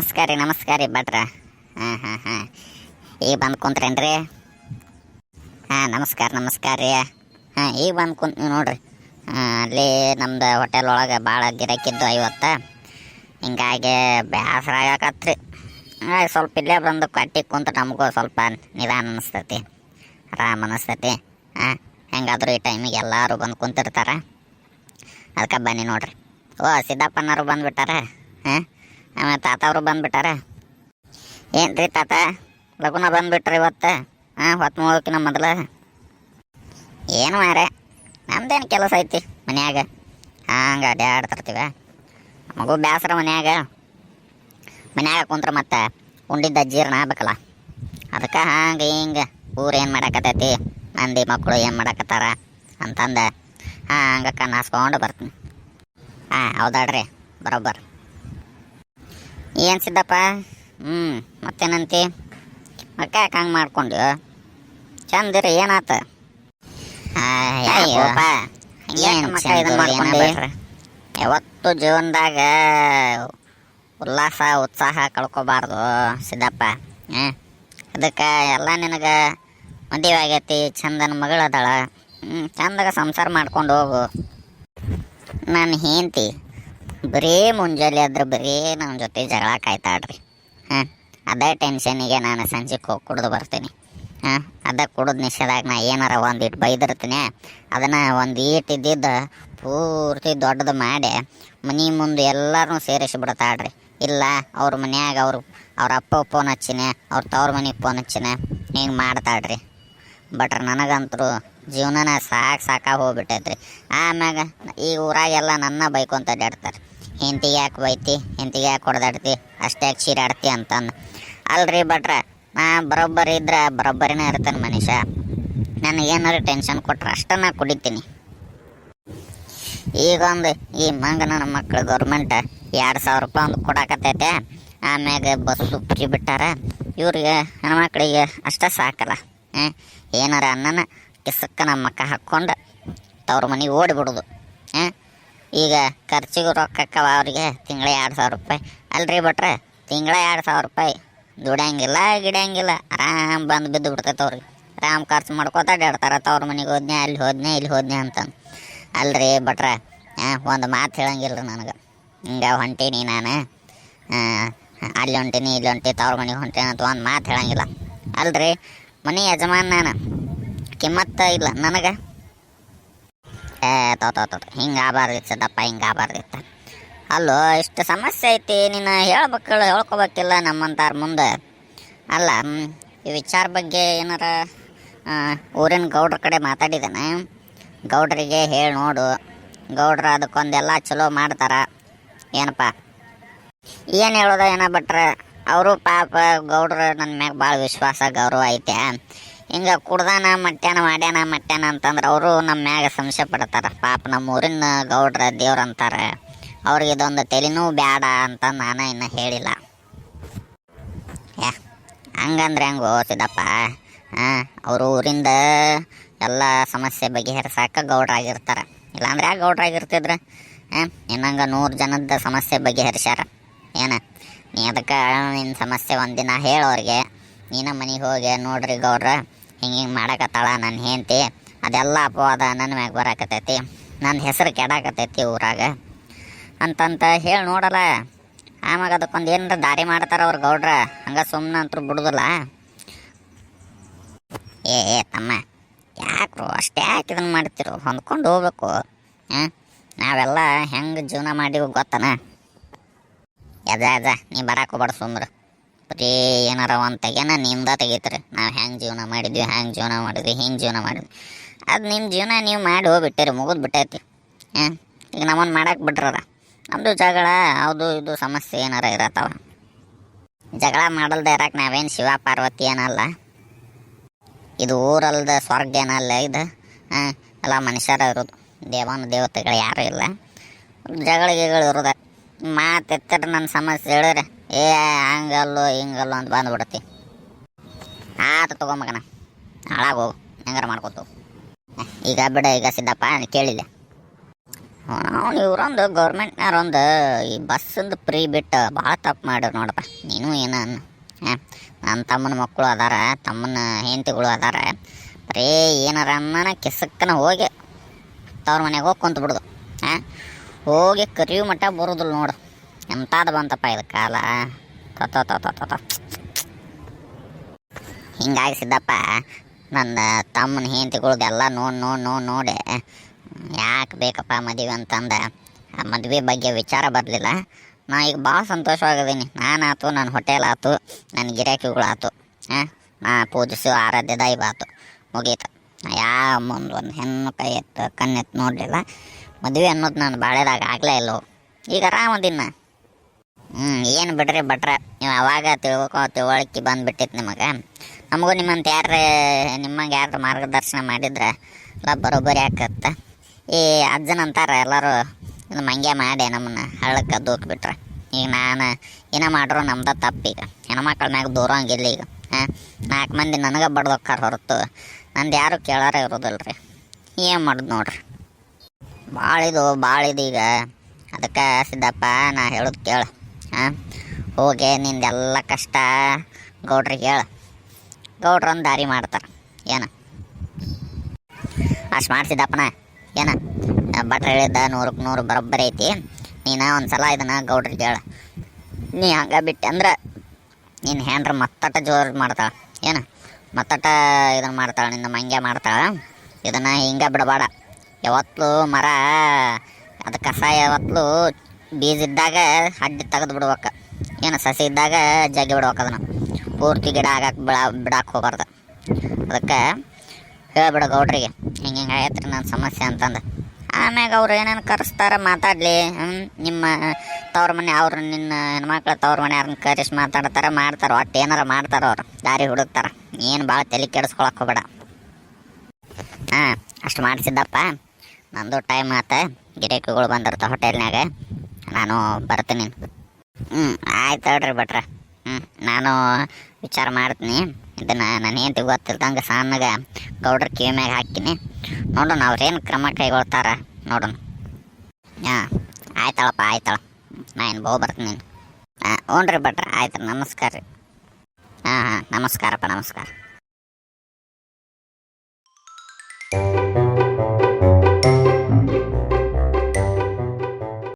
ನಮಸ್ಕಾರ ರೀ ನಮಸ್ಕಾರ ರೀ ಭಟ್ರ. ಹಾಂ ಹಾಂ ಹಾಂ. ಈಗ ಬಂದು ಕುಂತ್ರೇನ್ರಿ? ಹಾಂ, ನಮಸ್ಕಾರ ನಮಸ್ಕಾರ ರೀ. ಹಾಂ, ಈಗ ಬಂದು ನೀವು ನೋಡ್ರಿ. ಅಲ್ಲಿ ನಮ್ದು ಹೋಟೆಲ್ ಒಳಗೆ ಭಾಳ ಗಿರಾಕಿದ್ದು ಐವತ್ತು. ಹಿಂಗಾಗಿ ಬೇಸರ ಆಗಕತ್ರಿ. ಸ್ವಲ್ಪ ಇಲ್ಲೇ ಬಂದು ಕಟ್ಟಿ ಕುಂತು ನಮಗೂ ಸ್ವಲ್ಪ ನಿಧಾನ ಅನಿಸ್ತೈತಿ. ಆರಾಮ್ ಅನಿಸ್ತೈತಿ. ಹಾಂ, ಹೆಂಗಾದ್ರೂ ಈ ಟೈಮಿಗೆ ಎಲ್ಲರೂ ಬಂದು ಕುಂತಿರ್ತಾರೆ. ಅದಕ್ಕೆ ಬನ್ನಿ ನೋಡ್ರಿ. ಓ, ಸಿದ್ದಪ್ಪನವರು ಬಂದುಬಿಟ್ಟಾರ? ಹಾಂ? ಆಮೇಲೆ ತಾತ ಅವರು ಬಂದುಬಿಟ್ಟಾರ. ಏನು ರೀ ತಾತ? ಲಗುನ ಬಂದುಬಿಟ್ರಿ ಇವತ್ತು? ಹಾಂ, ಹೊತ್ತು ಮುಗೋಕಿನ ಮೊದಲು. ಏನು ಮಾರೆ ನಮ್ದೇನು ಕೆಲಸ ಐತಿ ಮನ್ಯಾಗ? ಹಂಗೆ ಅಡ್ಯಾಡ್ತಿರ್ತೀವಿ ಮಗು ಬೇಸರ ಮನ್ಯಾಗ. ಮನ್ಯಾಗ ಕುಂತ್ರ ಮತ್ತೆ ಉಂಡಿದ್ದ ಜೀರ್ಣ ಆಗ್ಬೇಕಲ್ಲ. ಅದಕ್ಕೆ ಹಂಗೆ ಹಿಂಗೆ ಊರು ಏನು ಮಾಡಾಕತ್ತೈತಿ? ಮಂದಿ ಮಕ್ಕಳು ಏನು ಮಾಡಾಕತ್ತಾರ? ಅಂತಂದು. ಹಂಗೆ ಕಣ್ಣಾಸ್ಕೊಂಡು ಬರ್ತೀನಿ. ಹಾಂ, ಹೌದಾಡ್ರಿ, ಬರೋಬ್ಬರ್. ಏನು ಸಿದ್ದಪ್ಪ? ಹ್ಞೂ ಮತ್ತೇನಂತಿ? ಮಕ್ಕ ಯಾಕೆ ಹಂಗೆ ಮಾಡ್ಕೊಂಡು? ಚಂದಿರಿ ಏನಾತ ಯಾವತ್ತು ಜೀವನದಾಗ ಉಲ್ಲಾಸ ಉತ್ಸಾಹ ಕಳ್ಕೊಬಾರ್ದು ಸಿದ್ದಪ್ಪ. ಹಾಂ ಅದಕ್ಕೆ ಎಲ್ಲ ನಿನಗೆ ಮದುವೆ ಆಗೈತಿ ಚಂದನ ಮಗಳದಾಳ ಹ್ಞೂ ಚಂದಾಗ ಸಂಸಾರ ಮಾಡ್ಕೊಂಡು ಹೋಗು. ನಾನು ಹೆಂಡ್ತಿ. ಬರೀ ಮುಂಜಾನೆ ಆದ್ರೆ ಬರೀ ನನ್ನ ಜೊತೆ ಜಗಳ ಕಾಯ್ತಾಡ್ರಿ ಹಾಂ, ಅದೇ ಟೆನ್ಷನಿಗೆ ನಾನು ಸಂಜೆಗೆ ಹೋಗಿ ಕುಡ್ದು ಬರ್ತೀನಿ. ಹಾಂ, ಅದ ಕುಡಿದು ನಿಷೇಧಾಗ ನಾ ಏನಾರ ಒಂದು ಇಟ್ಟು ಬೈದಿರ್ತೀನಿ. ಅದನ್ನು ಒಂದು ಈಟ್ ಇದ್ದಿದ್ದು ಪೂರ್ತಿ ದೊಡ್ಡದು ಮಾಡಿ ಮನೆ ಮುಂದೆ ಎಲ್ಲರೂ ಸೇರಿಸಿ ಬಿಡ್ತಾಳ್ರಿ ಇಲ್ಲ, ಅವ್ರ ಮನ್ಯಾಗ ಅವ್ರು, ಅವ್ರ ಅಪ್ಪ ಫೋನ್ ಹಚ್ಚಿನ, ಅವ್ರ ತವ್ರ ಮನೆಗೆ ಫೋನ್ ಹಚ್ಚಿನ, ಹಿಂಗೆ ಮಾಡ್ತಾಳ್ರಿ. ಬಟ್ರೆ ನನಗಂತರೂ ಜೀವನನ ಸಾಕು ಸಾಕಾಗಿ ಹೋಗ್ಬಿಟ್ಟೈತ್ರಿ. ಆಮ್ಯಾಗ ಈ ಊರಾಗೆಲ್ಲ ನನ್ನ ಬೈಕೊಂತ ಅಡ್ಡಾಡ್ತಾರೆ ಹೆಂತಿಗೆ ಯಾಕೆ ಬೈತಿ ಹೆಂತಿಗೆ ಯಾಕೆ ಹೊಡೆದಾಡ್ತಿ, ಅಷ್ಟೇ ಯಾಕೆ ಚೀರಾಡ್ತಿ ಅಂತಂದು. ಅಲ್ರಿ ಭಟ್ರ, ನಾ ಬರೋಬ್ಬರಿ ಇದ್ರೆ ಬರೋಬ್ಬರಿನೇ ಇರ್ತಾನೆ ಮನುಷ್ಯ. ನನಗೇನಾರು ಟೆನ್ಷನ್ ಕೊಟ್ರೆ ಅಷ್ಟ ನಾ ಕುಡಿತೀನಿ. ಈಗೊಂದು ಈ ಮಂಗನ ಮಕ್ಕಳು ಗೌರ್ಮೆಂಟ್ ಎರಡು ಸಾವಿರ ರೂಪಾಯಿ ಒಂದು ಕೊಡಾಕತ್ತೈತೆ. ಆಮ್ಯಾಗ ಬಸ್ಸು ಫ್ರೀ ಬಿಟ್ಟಾರ. ಇವ್ರಿಗೆ ಹೆಣ್ಮಕ್ಳಿಗೆ ಅಷ್ಟೇ ಸಾಕಲ್ಲ. ಏನಾರ ಅನ್ನನ ಕಿಸಕ್ಕ ನಮ್ಮ ಮಕ್ಕ ಹಾಕ್ಕೊಂಡು ತವ್ರ ಮನೆಗೆ ಓಡಿಬಿಡೋದು ಈಗ ಖರ್ಚಿಗೂ ರೊಕ್ಕಕ್ಕವ ಅವ್ರಿಗೆ ತಿಂಗಳ ಎರಡು ಸಾವಿರ ರೂಪಾಯಿ. ಅಲ್ರಿ ಭಟ್ರೆ, ತಿಂಗಳ ಎರಡು ಸಾವಿರ ರೂಪಾಯಿ. ದುಡ್ಯಂಗಿಲ್ಲ ಗಿಡಂಗಿಲ್ಲ ಆರಾಮ್ ಬಂದು ಬಿದ್ದು ಬಿಡ್ತೈತೆ ಅವ್ರಿಗೆ. ಆರಾಮ್ ಖರ್ಚು ಮಾಡ್ಕೋತ ಅಡ್ಡಾಡ್ತಾರ ತವ್ರ ಮನೆಗೆ ಹೋದ್ನೆ ಅಲ್ಲಿ ಹೋದ್ನೆ ಇಲ್ಲಿ ಹೋದ್ನೆ ಅಂತಂದು. ಅಲ್ರಿ ಭಟ್ರೆ ಒಂದು ಮಾತು ಹೇಳಂಗಿಲ್ಲ ರೀ ನನಗೆ. ಹಿಂಗೆ ಹೊಂಟೀನಿ ನಾನು. ಅಲ್ಲಿ ಹೊಂಟೀನಿ, ಇಲ್ಲಿ ಹೊಂಟಿ ತವ್ರ ಮನೆಗೆ ಹೊಂಟೀನಿ ಅಂತ ಒಂದು ಮಾತು ಹೇಳಂಗಿಲ್ಲ. ಅಲ್ರಿ, ಮನೆ ಯಜಮಾನ್ ನಾನು. ಕಿಮ್ಮತ್ತ ಇಲ್ಲ ನನಗೆ. ಏ, ತೋ ತೋ ತೋ ಹಿಂಗೆ ಆಗಬಾರ್ದಿತ್ತು ಸದಪ್ಪ ಹಿಂಗೆ ಆಗಬಾರ್ದಿತ್ತು ಅಲ್ಲೋ, ಇಷ್ಟು ಸಮಸ್ಯೆ ಐತಿ, ನೀನು ಹೇಳ್ಬೇಕಲ್ಲ ಹೇಳ್ಕೊಬೇಕಿಲ್ಲ ನಮ್ಮಂತಾರ ಮುಂದೆ. ಅಲ್ಲ ಈ ವಿಚಾರ ಬಗ್ಗೆ ಏನಾರ ಊರಿನ ಗೌಡ್ರ ಕಡೆ ಮಾತಾಡಿದ್ದಾನೆ ಗೌಡ್ರಿಗೆ ಹೇಳಿ ನೋಡು. ಗೌಡ್ರ ಅದಕ್ಕೊಂದೆಲ್ಲ ಚಲೋ ಮಾಡ್ತಾರ. ಏನಪ್ಪ? ಏನು ಹೇಳೋದ, ಏನ ಬಿಟ್ರೆ ಅವರು ಪಾಪ ಗೌಡ್ರ ನನ್ನ ಮ್ಯಾಗ ಭಾಳ ವಿಶ್ವಾಸ, ಗೌರವ ಐತೆ ಹಿಂಗೆ ಕುಡ್ದಾನ, ಮಟ್ಯಾನ, ಮಾಡ್ಯಾನ, ಮಟ್ಯಾನ ಅಂತಂದ್ರೆ ಅವರು ನಮ್ಮ ಮ್ಯಾಗ ಸಂಶಯ ಪಡ್ತಾರೆ. ಪಾಪ ನಮ್ಮ ಊರಿನ ಗೌಡ್ರ ದೇವ್ರ ಅಂತಾರೆ. ಅವ್ರಿಗೆ ಇದೊಂದು ತಲೆನೂ ಬೇಡ ಅಂತ ನಾನು ಇನ್ನು ಹೇಳಿಲ್ಲ. ಯಾ, ಹಂಗಂದ್ರೆ ಹೆಂಗೋ ಸಿದ್ದಪ್ಪ? ಹಾಂ, ಅವರು ಊರಿಂದ ಎಲ್ಲ ಸಮಸ್ಯೆ ಬಗೆಹರಿಸಾಕ ಗೌಡ್ರಾಗಿರ್ತಾರೆ. ಇಲ್ಲಾಂದ್ರೆ ಯಾಕೆ ಗೌಡ್ರಾಗಿರ್ತಿದ್ರು? ಹಾಂ, ಇನ್ನಂಗೆ ನೂರು ಜನದ ಸಮಸ್ಯೆ ಬಗೆಹರಿಸ್ಯಾರ. ಏನ, ನೀ ಅದಕ್ಕೆ ನಿನ್ನ ಸಮಸ್ಯೆ ಒಂದಿನ ಹೇಳೋರಿಗೆ, ನೀನ ಮನೆಗೆ ಹೋಗಿ ನೋಡ್ರಿ ಗೌಡ್ರ. ಹಿಂಗೆ ಹಿಂಗೆ ಮಾಡಕತ್ತಾಳ ನನ್ನ ಹೆಂಡತಿ. ಅದೆಲ್ಲ ಅಪವಾದ ನನ್ನ ಮ್ಯಾಗ ಬರಕತ್ತೈತಿ. ನನ್ನ ಹೆಸರು ಕೆಡಾಕತ್ತೈತಿ ಊರಾಗ. ಅಂತಂತ ಹೇಳಿ ನೋಡಲ್ಲ ಆಮ್ಯಾಗ ಅದಕ್ಕೊಂದು ಏನಾರ ದಾರಿ ಮಾಡ್ತಾರ ಅವ್ರು ಗೌಡ್ರ. ಹಂಗೆ ಸುಮ್ಮನೆ ಅಂತರೂ ಬಿಡುದಿಲ್ಲ. ಏ ಏ, ತಮ್ಮ. ಯಾಕ್ರು ಅಷ್ಟೇ ಯಾಕೆ ಇದನ್ನು ಮಾಡ್ತಿರು? ಹೊಂದ್ಕೊಂಡು ಹೋಗ್ಬೇಕು. ಹಾಂ? ನಾವೆಲ್ಲ ಹೆಂಗೆ ಜೀವನ ಮಾಡೀವಿ ಗೊತ್ತನ? ಯದ ಯದ ನೀ ಬರಾಕ್ ಹೋಗ್ಬೇಡ ಸುಮ್ರು. ಬರೀ ಏನಾರ ಒಂದು ತೆಗೆನ ನಿಮ್ದ ತೆಗಿತಾರೆ. ನಾವು ಹೆಂಗೆ ಜೀವನ ಮಾಡಿದ್ವಿ, ಹೆಂಗೆ ಜೀವನ ಮಾಡಿದ್ವಿ, ಹಿಂಗೆ ಜೀವನ ಮಾಡಿದ್ವಿ. ಅದು ನಿಮ್ಮ ಜೀವನ ನೀವು ಮಾಡಿ ಹೋಗ್ಬಿಟ್ಟಿರಿ, ಮುಗಿದು ಬಿಟ್ಟೈತಿ. ಹಾಂ, ಈಗ ನಮ್ಮನ್ನು ಮಾಡಕ್ಕೆ ಬಿಟ್ರಲ್ಲ. ನಮ್ಮದು ಜಗಳ ಅದು ಇದು ಸಮಸ್ಯೆ ಏನಾರ ಇರತ್ತವ. ಜಗಳ ಮಾಡಲ್ದೆ ಇರಕ್ಕೆ ನಾವೇನು ಶಿವ ಪಾರ್ವತಿ ಏನಲ್ಲ. ಇದು ಊರಲ್ದ ಸ್ವರ್ಗ ಏನಲ್ಲ ಇದು. ಹಾಂ, ಎಲ್ಲ ಮನುಷ್ಯರ ಇರೋದು. ದೇವನ ದೇವತೆಗಳು ಯಾರೂ ಇಲ್ಲ. ಜಗಳ ಗಿಗಳು ಇರೋದ. ಮಾತೆತ್ತರ ನನ್ನ ಸಮಸ್ಯೆ ಹೇಳಿದ್ರೆ ಏ, ಹಂಗಲ್ಲೋ, ಹಿಂಗಲ್ಲೋ ಅಂತ ಬಂದ್ಬಿಡ್ತಿ. ಆತ ತೊಗೊಂಬಕಣ ಹಾಳಾಗಿ ಹೋಗು. ಹೆಂಗಾರ ಮಾಡ್ಕೊತು ಈಗ ಬಿಡ, ಈಗ ಸಿದ್ದಪ್ಪ ಕೇಳಿಲ್ಲ ಅವ್ನು ಇವರೊಂದು ಗೌರ್ಮೆಂಟ್ನವ್ರೊಂದು ಈ ಬಸ್ಸಂದು ಫ್ರೀ ಬಿಟ್ಟು ಭಾಳ ತಪ್ಪು ಮಾಡ್ಯಾರ ನೋಡಪ್ಪ. ನೀನು ಏನ ಹಾಂ ನನ್ನ ತಮ್ಮನ ಮಕ್ಕಳು ಅದಾರ, ತಮ್ಮನ ಹೆಂಡತಿಗಳು ಅದಾರ. ಬರೀ ಏನಾರ ಅನ್ನನ ಕೆಸಕ್ಕನ ಹೋಗಿ ತವ್ರ ಮನೆಗೆ ಹೋಗಿ ಕುಂತು ಬಿಡೋದು ಹಾಂ, ಹೋಗಿ ಕರಿಯು ಮಟ್ಟ ಬರೋದಿಲ್ಲ ನೋಡು. ಎಂತಾದ ಬಂತಪ್ಪ ಇದು ಕಾಲ. ತೊತೋ ತೊತೋ ತೊತೋ ಹಿಂಗಾಗಿ ಸಿದ್ದಪ್ಪ, ನನ್ನ ತಮ್ಮನ ಹೆಂಡತಿಗಳ್ದೆಲ್ಲ ನೋಡಿ ನೋಡಿ ನೋಡಿ ನೋಡಿ. ಯಾಕೆ ಬೇಕಪ್ಪ ಮದುವೆ ಅಂತಂದ. ಆ ಮದುವೆ ಬಗ್ಗೆ ವಿಚಾರ ಬರಲಿಲ್ಲ. ನಾ ಈಗ ಭಾಳ ಸಂತೋಷವಾಗಿದ್ದೀನಿ. ನಾನಾಯ್ತು ನನ್ನ ಹೋಟೆಲ್ ಆತು ನನ್ನ ಗಿರಾಕಿಗಳಾತು. ಹಾಂ ನಾ ಪೂಜಿಸು, ಆರಾಧ್ಯ ಆತು. ಮುಗೀತು. ನಾ ಯಾವ ಮುಂದೆ ಒಂದು ಹೆಣ್ಣು ಕೈ ಎತ್ತು, ಕಣ್ಣೆತ್ತು ನೋಡಲಿಲ್ಲ. ಮದುವೆ ಅನ್ನೋದು ನಾನು ಬಾಳೆದಾಗ ಆಗಲೇ ಇಲ್ಲೋ ಈಗ ಆರಾಮದಿನ ಹ್ಞೂ ಏನು ಬಿಡ್ರಿ ಭಟ್ರ? ನೀವು ಅವಾಗ ತಿಳ್ಕೊ, ತಿಳುವಳಿಕೆ ಬಂದುಬಿಟ್ಟಿತ್ತು ನಿಮಗೆ. ನಮಗೂ ನಿಮ್ಮಂತ ಯಾರ ನಿಮ್ಮಂಗೆ ಯಾರು ಮಾರ್ಗದರ್ಶನ ಮಾಡಿದ್ರೆ ಎಲ್ಲ ಬರೋಬ್ಬರಿ ಆಕತ್ತೆ. ಈ ಅಜ್ಜನ ಅಂತಾರೆ ಎಲ್ಲರೂ, ಇದು ಮಂಗೆ ಮಾಡಿ ನಮ್ಮನ್ನ, ಹಳ್ಳಕ್ಕೆ ದೂಕ್ಬಿಟ್ರೆ ಈಗ ನಾನು ಏನ ಮಾಡ್ರು ನಮ್ದು ತಪ್ಪೀಗ ಹೆಣ್ಮಕ್ಳ ಮ್ಯಾಗ ದೂರಂಗಿಲ್ಲ ಈಗ. ಹಾಂ ನಾಲ್ಕು ಮಂದಿ ನನಗೆ ಬಡ್ದೊಕ್ಕಾರ ಹೊರತು ನಂದು ಯಾರು ಕೇಳಾರ ಇರೋದಿಲ್ಲ ರೀ ಏನು ಮಾಡೋದು ನೋಡ್ರಿ. ಭಾಳ ಇದು ಭಾಳ ಇದು ಈಗ. ಅದಕ್ಕೆ ಸಿದ್ದಪ್ಪ, ನಾ ಹೇಳೋದು ಕೇಳು. ಹಾಂ? ಹೋಗಿ ನಿಂದೆಲ್ಲ ಕಷ್ಟ. ಗೌಡ್ರಿಗೆ ಹೇಳು. ಗೌಡ್ರೊಂದು ದಾರಿ ಮಾಡ್ತಾರೆ. ಏನ? ಅಷ್ಟು ಮಾಡ್ತಿದ್ದಪ್ಪನ ಏನ? ಬಟ್ರ ಹೇಳಿದ್ದ ನೂರಕ್ಕೆ ನೂರು ಬರೋಬ್ಬರಿ ಐತಿ. ನೀನು ಒಂದು ಸಲ ಇದನ್ನು ಗೌಡ್ರಿಗೆ ಹೇಳು. ನೀ ಹಂಗೆ ಬಿಟ್ಟೆ ಅಂದ್ರೆ ನಿನ್ನ ಹ್ಯಾಂಡ್ರ ಮತ್ತಟ ಜೋರು ಮಾಡ್ತಾಳೆ. ಏನ? ಮತ್ತಟ ಇದನ್ನು ಮಾಡ್ತಾಳೆ, ನಿನ್ನ ಮಂಗೆ ಮಾಡ್ತಾಳೆ. ಇದನ್ನು ಹಿಂಗೆ ಬಿಡಬೇಡ. ಯಾವತ್ತೂ ಮರ, ಅದು ಕಸ ಯಾವತ್ತೂ ಬೀಜ ಇದ್ದಾಗ ಅಡ್ಡಿ ತೆಗೆದು ಬಿಡ್ಬೇಕ. ಏನು ಸಸಿ ಇದ್ದಾಗ ಜಗ್ಗಿ ಬಿಡ್ಬೇಕು ಅದನ್ನು. ಪೂರ್ತಿ ಗಿಡ ಆಗಕ್ಕೆ ಬಿಡ ಬಿಡಕ್ಕೆ ಹೋಗ್ಬಾರ್ದು. ಅದಕ್ಕೆ ಹೇಳ್ಬಿಡು ಗೌಡ್ರಿಗೆ, ಹಿಂಗೆ ಹಿಂಗೆ ಆಗೈತ್ರಿ ನನ್ನ ಸಮಸ್ಯೆ ಅಂತಂದು. ಆಮ್ಯಾಗ ಅವ್ರು ಏನೇನು ಕರೆಸ್ತಾರೆ ಮಾತಾಡಲಿ ನಿಮ್ಮ ತವ್ರ ಮನೆ ಅವ್ರು ನಿನ್ನ ಹೆಣ್ಮಕ್ಳ ತವ್ರ ಮನೆ ಯಾರನ್ನ ಕರೆಸಿ ಮಾತಾಡ್ತಾರೆ, ಮಾಡ್ತಾರೆ, ಒಟ್ಟು ಏನಾರು ಮಾಡ್ತಾರೆ ಅವ್ರು, ದಾರಿ ಹುಡುಕ್ತಾರೆ. ಏನು ಭಾಳ ತಲೆ ಕೆಡಿಸ್ಕೊಳಕ್ಕೆ ಹೋಗ್ಬೇಡ. ಹಾಂ, ಅಷ್ಟು ಮಾಡಿಸಿದ್ದಪ್ಪ. ನಂದು ಟೈಮ್ ಆತ. ಗಿರಾಕಿಗಳು ಬಂದಿರ್ತಾವೆ ಹೋಟೆಲ್ನಾಗ ನಾನು ಬರ್ತೀನಿ. ಹ್ಞೂ ಆಯ್ತು ಹೇಳ್ರಿ ಭಟ್ರ. ಹ್ಞೂ ನಾನು ವಿಚಾರ ಮಾಡ್ತೀನಿ. ಇದನ್ನು ನಾನು ಹೆಂಡತಿ ಗೊತ್ತಿಲ್ದಂಗೆ ಸಣ್ಣಗೆ ಗೌಡ್ರ ಕಿವಿ ಮ್ಯಾಗ ಹಾಕಿನಿ ನೋಡೋಣ ಅವ್ರೇನು ಕ್ರಮ ಕೈಗೊಳ್ತಾರ ನೋಡೋಣ. ಹಾಂ, ಆಯ್ತಳಪ್ಪ, ಆಯ್ತಳ. ನಾನು ಬಹು ಬರ್ತೀನಿ. ಹಾಂ ಹ್ಞೂ ರೀ ಭಟ್ರ ಆಯ್ತು ನಮಸ್ಕಾರ ರೀ. ಹಾಂ ಹಾಂ, ನಮಸ್ಕಾರಪ್ಪ, ನಮಸ್ಕಾರ.